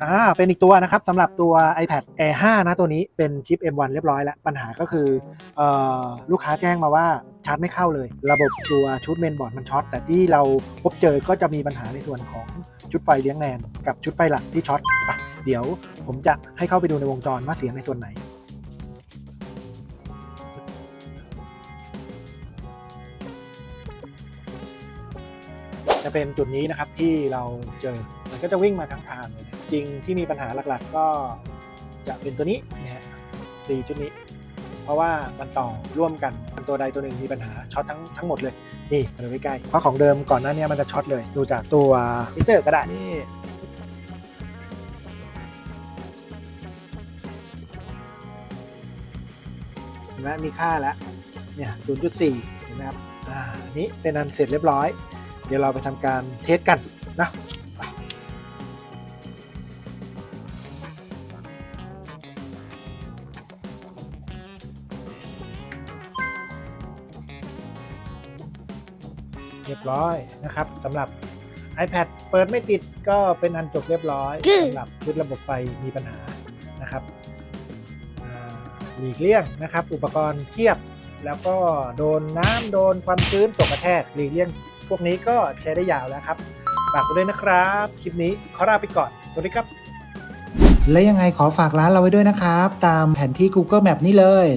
อ่าเป็นอีกตัวนะครับสำหรับตัว iPad Air 5 นะตัวนี้เป็นชิป M1 เรียบร้อยแล้ว ปัญหาก็คือเออลูกค้าแจ้งมาว่าชาร์จไม่เข้าเลย ระบบตัวชุดเมนบอร์ดมันช็อตแต่ที่เราพบเจอก็จะมีปัญหาในส่วนของชุดไฟเลี้ยงแนน กับชุดไฟหลักที่ช็อตอะเดี๋ยวผมจะให้เข้าไปดูในวงจรว่าเสียในส่วนไหน จะเป็นจุดนี้นะครับที่เราเจอมันก็จะวิ่งมาทั้งทางเลย ริงที่มีปัญหาหลักๆ ก็จะเป็นตัวนี้นะฮะสีชุดนี้ เพราะว่ามันต่อร่วมกันตัวใดตัวหนึ่งมีปัญหาช็อตทั้งทั้งหมดเลยนี่มาดูใกล้ๆเพราะของเดิมก่อนหน้านี้มันจะช็อตเลยดูจากตัวมิเตอร์กระดาษนี่เห็นไหมมีค่าแล้วเนี่ย 0.4 เห็นไหมครับ อ่า นี้เป็นอันเสร็จเรียบร้อย เดี๋ยวเราไปทำการเทสกันนะ เรียบร้อยนะครับสำหรับ iPad เปิดไม่ติดก็เป็นอันจบเรียบร้อยสำหรับชุดระบบไฟมีปัญหานะครับอ่าหลีกเลี่ยงนะครับ อุปกรณ์เทียบ แล้วก็โดนน้ำโดนความชื้นตกกระแทกหลีกเลี่ยง พวกนี้ก็ใช้ได้ยาวแล้วครับฝากไว้ด้วยนะครับ คลิปนี้ขอลาไปก่อนสวัสดีครับ และยังไงขอฝากร้านเราไว้ด้วยนะครับ ตามแผนที่ Google Map นี่เลย